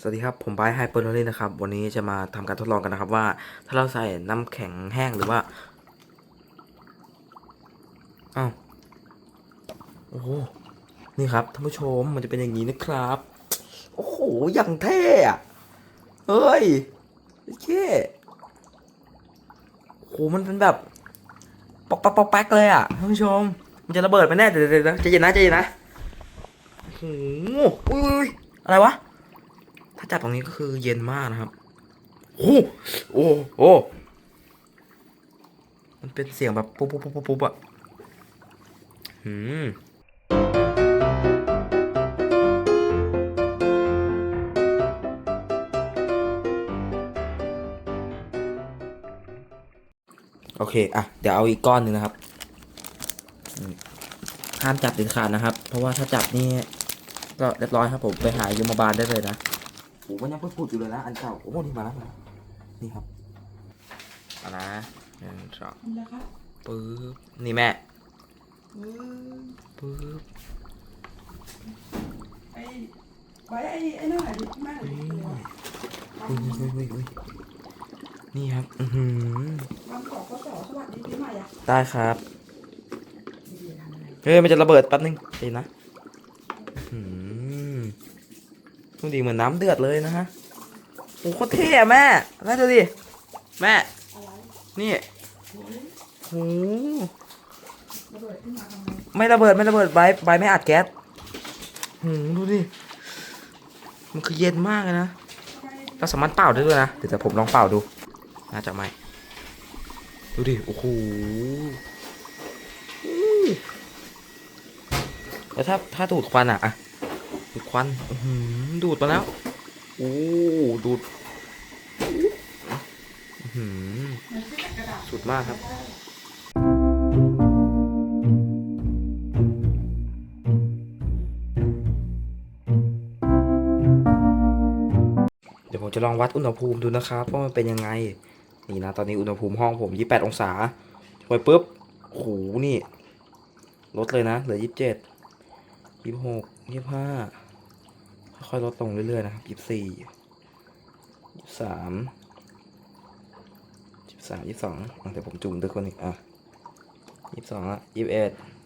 สวัสดีครับ ผมไบร์ไฮเปอร์โนลี่นะครับ วันนี้จะมาทำการทดลองกันนะครับว่าถ้าเราใส่น้ำแข็งแห้งหรือว่าอ้าวโอ้โหนี่ครับท่านผู้ชมมันจะเป็นอย่างนี้นะครับ โอ้โหอย่างเท่อะเฮ้ยเท่โอ้โหมันเป็นแบบปอกป๊กปอกแป๊กเลยอะท่านผู้ชม มันจะระเบิดไปแน่เดี๋ยวเดี๋ยวเดี๋ยวใจเย็นนะใจเย็นนะโอ้โหอุ้ยอะไรวะาจับตรงนี้ก็คือเย็นมากนะครับ โอ้โอ้โอ้มันเป็นเสียงแบบปุ๊บปุ๊บปุ๊บปุ๊บปุ๊บอะหืมโอเค อะ เดี๋ยวเอาอีกก้อนหนึ่งนะครับอืมห้ามจับเด็ดขาดนะครับ เพราะว่าถ้าจับนี่ก็เรียบร้อยครับผม ไปหายมบาลได้เลยนะ โอ้มันยังพูดๆอยู่เลยนะอันเก่าโอ้นี่มาแล้วมาแล้วนี่ครับเอานะหนึ่งสองนะครับปึ๊บนี่แม่เออปึ๊บไอ้ไว้ไอ้ไอ้นั่นแหละดิมากเลยอุ้ยอุ้ยอุ้ยอุ้ยนี่ครับอือหือวันขอข้อสอบสวัสดีปีใหม่อะได้ครับดีๆทำอะไรเฮ้ยมันจะระเบิดแป๊บนึงเดี๋ยวนะอืม ดูดีเหมือนน้ำเดือดเลยนะฮะโอ้โคตรเท่แม่แม่ดูดิแม่ นี่โอ้โอ้ระเบิดขึ้นมาทำไม่ระเบิดไม่ระเบิดใบใบไม่อัดแก๊สหืมดูดิมันคือเย็นมากเลยนะเราสามารถเป่าได้ด้วยนะเดี๋ยวแต่ผมลองเป่าดูน่าจะไม่ดูดิโอ้โหแล้วถ้าถ้าดูดควันอะอะ ดูดควันดูดมาแล้วโอ้ดูดอื้อหือมันไม่ใช่กระดสุดมากครับเดี๋ยวผมจะลองวัดอุณหภูมิดูนะครับว่ามันเป็นยังไง นี่นะ ตอนนี้อุณหภูมิห้องผม 28 องศาไปปุ๊บโอ้โหนี่ ลดเลยนะ เหลือ 27 26 25 ค่อยลดลงเรื่อยๆนะครับ24 23 23 22อะเดี๋ยวผมจุ่มด้วยคนอีกอะ22อะ21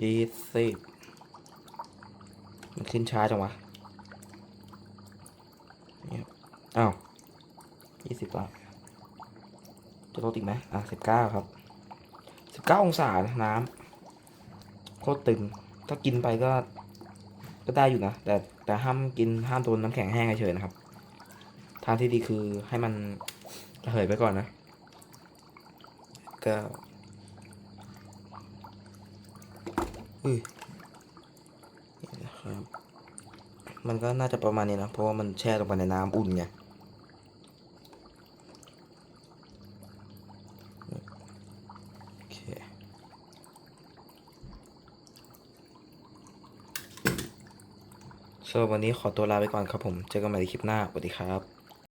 20มันขึ้นช้าจังวะเนี่ยอ้าวยี่สิบละจะลดอีกไหมอะสิบเก้าครับสิบเก้าองศาน้ำโคตรตึง ถ้ากินไปก็ ก็ได้อยู่นะ แต่แต่ห้ามกินห้ามโดนน้ำแข็งแห้งเฉยนะครับ ทางที่ดีคือให้มันระเหยไปก่อนนะ ก็อุ้ยนะครับ มันก็น่าจะประมาณนี้นะ เพราะว่ามันแช่ลงไปในน้ำอุ่นไง โอเค สำหรับวันนี้ขอตัวลาไปก่อนครับผม เจอกันใหม่ในคลิปหน้าสวัสดีครับ